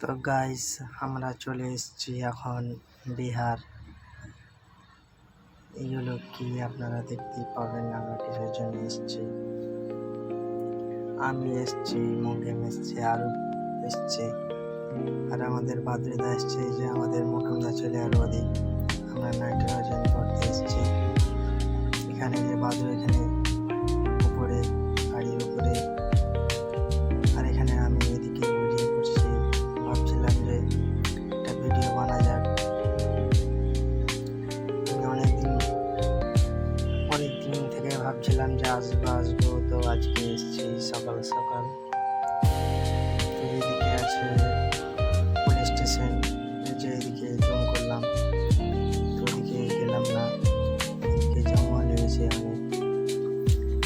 তো গাইস আমরা চলে এসেছি এখন বিহার। এগুলো কি আপনারা দেখতেই পাবেন, আমরা কিসের জন্য এসেছি। আমি এসেছি মুগেম এসছে আরু এসছে। আর আমাদের বাদ্রিদা এসছে যে আমাদের মুকুমদা চলে আর ওদিক। আমরা নাইট্রোজেন করতে এসেছি। এখানে যে বাদ্র এখানে উপরে, গাড়ির উপরে ভাবছিলাম যে আসব আসব। তো আজকে এসেছি সকাল সকাল। এদিকে আছে পুলিশ স্টেশন যে এদিকে জুম করলাম। তো ওদিকে গেলাম না। এদিকে জঙ্গল হয়েছে অনেক।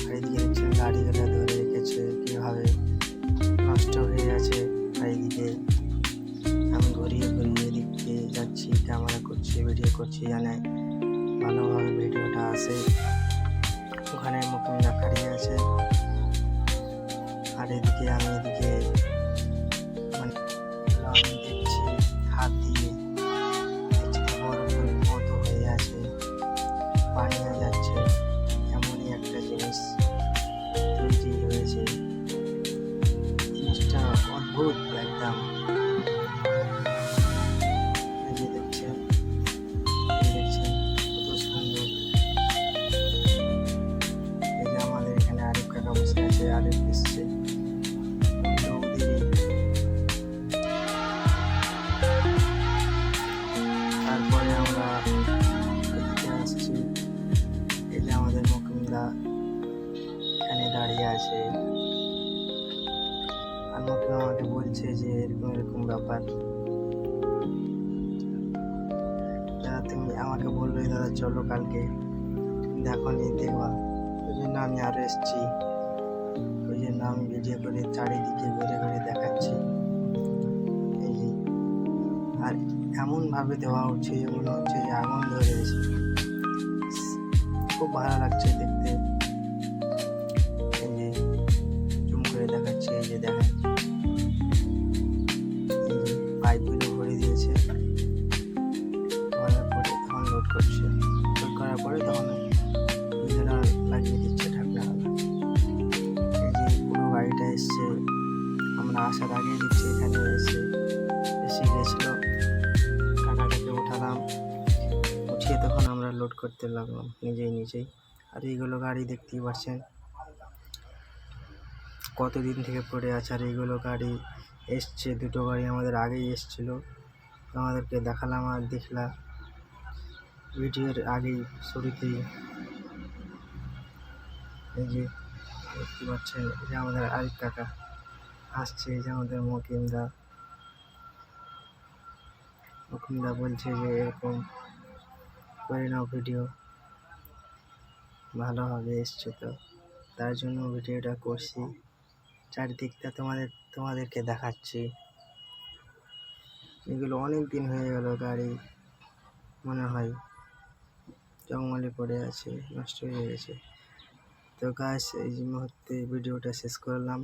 আর এদিকে দেখছেন গাড়িগুলো ধরে রেখেছে, কীভাবে নষ্ট হয়ে আছে। আর এদিকে আমি ঘুরিয়ে ঘুরিয়ে এদিকে যাচ্ছি ক্যামেরা করছি ভিডিও করছি, জানে। ভালোভাবে ভিডিওটা আসে। আর এদিকে আমি এদিকে মানে দেখছি হাত দিয়ে বরফের মতো হয়ে আছে পানি হয়ে যাচ্ছে, এমনই একটা জিনিস তৈরি হয়েছে। জিনিসটা অদ্ভুত একদম। আছে। আর মুকুন্দ আমাকে বলছে যে এরকম এরকম ব্যাপার। দাদা, তুমি আমাকে বলল দাদা, চলো কালকে। দেখো নি, দেখবা। ওই জন্য আমি আরও এসছি। ওই জন্য আমি ভিডিও করে চারিদিকে ঘুরে ঘুরে দেখাচ্ছি। এই আর এমনভাবে দেওয়া হচ্ছে যে মনে হচ্ছে যে আগুন ধরে খুব ভালো লাগছে দেখতে। করতে লাগলাম, নিজেই নিজেই। আর এইগুলো গাড়ি দেখতেই পাচ্ছেন। কতদিন থেকে পড়ে আছে আর এইগুলো গাড়ি এসছে, দুটো গাড়ি আমাদের আগেই এসছিল। আমাদেরকে দেখালাম আর দেখলাম। ভিডিওর আগেই, শুরুতেই। এই যে, দেখতে পাচ্ছেন যে আমাদের আরিফ কাকা আসছে, এই যে আমাদের মকিমদা। মকিমদা বলছে যে এরকম করে নাও ভিডিও। ভালো হবে, এসছো তো। তার জন্য ভিডিওটা করছি। চারিদিকটা তোমাদের, তোমাদেরকে দেখাচ্ছি। এগুলো অনেক দিন হয়ে গেল গাড়ি, মনে হয়। জঙ্গলে পড়ে আছে, নষ্ট হয়ে গেছে। তো গাছ এই মুহূর্তে ভিডিওটা শেষ করলাম।